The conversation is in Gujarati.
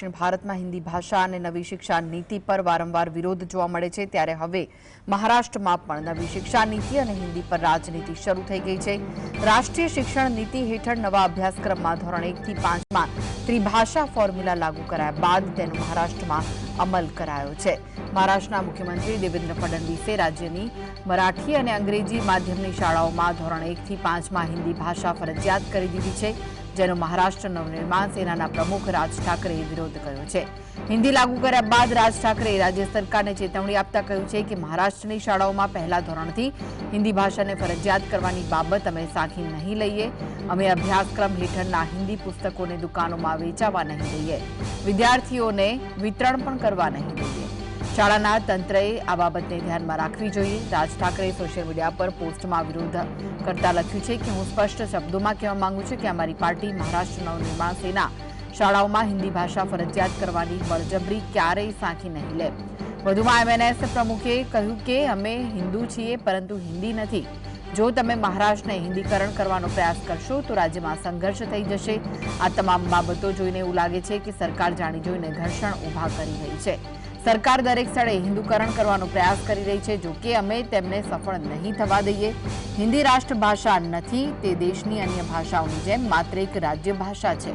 દક્ષિણ ભારતમાં હિન્દી ભાષા અને નવી શિક્ષા નીતિ પર વારંવાર વિરોધ જોવા મળે છે, ત્યારે હવે મહારાષ્ટ્રમાં પણ નવી શિક્ષા નીતિ અને હિન્દી પર રાજનીતિ શરૂ થઈ ગઈ છે. રાષ્ટ્રીય શિક્ષણ નીતિ હેઠળ નવા અભ્યાસક્રમમાં ધોરણ એકથી પાંચમાં ત્રિભાષા ફોર્મ્યુલા લાગુ કરાયા બાદ તેનો મહારાષ્ટ્રમાં અમલ કરાયો છે. મહારાષ્ટ્રના મુખ્યમંત્રી દેવેન્દ્ર ફડણવીસે રાજ્યની મરાઠી અને અંગ્રેજી માધ્યમની શાળાઓમાં ધોરણ એકથી પાંચમાં હિન્દી ભાષા ફરજિયાત કરી દીધી છે. જેનો મહારાષ્ટ્ર નવનિર્માણ સેનાના પ્રમુખ રાજ ઠાકરેએ વિરોધ કર્યો છે. હિન્દી લાગુ કર્યા બાદ રાજ ઠાકરેએ રાજ્ય સરકારને ચેતવણી આપતા કહ્યું છે કે મહારાષ્ટ્રની શાળાઓમાં પહેલા ધોરણથી હિન્દી ભાષાને ફરજિયાત કરવાની બાબત અમે સાખી નહીં લઈએ. અમે અભ્યાસક્રમ હેઠળના હિન્દી પુસ્તકોને દુકાનોમાં વેચાવા નહીં દઈએ. વિદ્યાર્થીઓને વિતરણ પણ કરવા નહીં દઈએ. શાળાના તંત્રએ આ બાબતને ધ્યાનમાં રાખવી જોઈએ. રાજ ઠાકરેએ સોશિયલ મીડિયા પર પોસ્ટમાં વિરોધ કરતા લખ્યું છે કે, હું સ્પષ્ટ શબ્દોમાં કહેવા માંગુ છું કે, અમારી પાર્ટી મહારાષ્ટ્ર નવનિર્માણ સેના શાળાઓમાં હિન્દી ભાષા ફરજિયાત કરવાની બળજબરી ક્યારેય સાંખી નહીં લે. વધુમાં એમએનએસ પ્રમુખે કહ્યું કે, અમે હિન્દુ છીએ, પરંતુ હિન્દી નથી. જો તમે મહારાષ્ટ્રને હિન્દીકરણ કરવાનો પ્રયાસ કરશો, તો રાજ્યમાં સંઘર્ષ થઈ જશે. આ તમામ બાબતો જોઈને એવું લાગે છે કે સરકાર જાણી જોઈને ઘર્ષણ ઊભા કરી રહી છે. સરકાર દરેક સ્થળે હિન્દુકરણ કરવાનો પ્રયાસ કરી રહી છે. જો કે અમે તેમને સફળ નહીં થવા દઈએ. હિન્દી રાષ્ટ્રભાષા નથી, તે દેશની અન્ય ભાષાઓની જેમ માત્ર એક રાજ્ય ભાષા છે.